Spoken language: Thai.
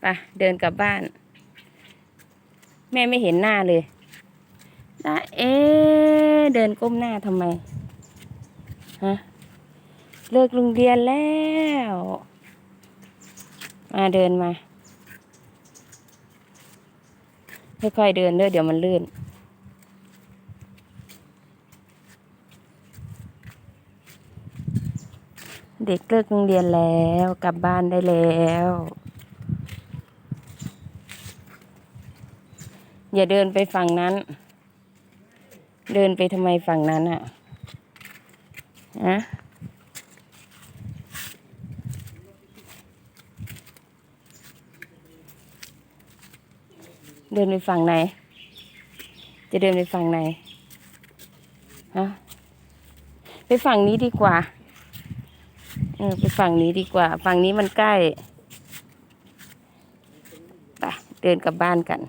ไปเดินกลับบ้าน แม่ไม่เห็นหน้าเลยตาเอ๊เดินก้มหน้าทำไมฮะเลิกโรงเรียนแล้ว มาเดินมาค่อยๆเดินเด้อเดี๋ยวมันลื่น เด็กเลิกโรงเรียนแล้วกลับบ้านได้แล้ว อย่าเดินไปฝั่งนั้น เดินไปทำไมฝั่งนั้นอะฮะเดินไปฝั่งไหน จะเดินไปฝั่งไหนฮะไปฝั่งนี้ดีกว่า เออ ไปฝั่งนี้ดีกว่า ฝั่งนี้มันใกล้ ไป เดินกลับบ้านกัน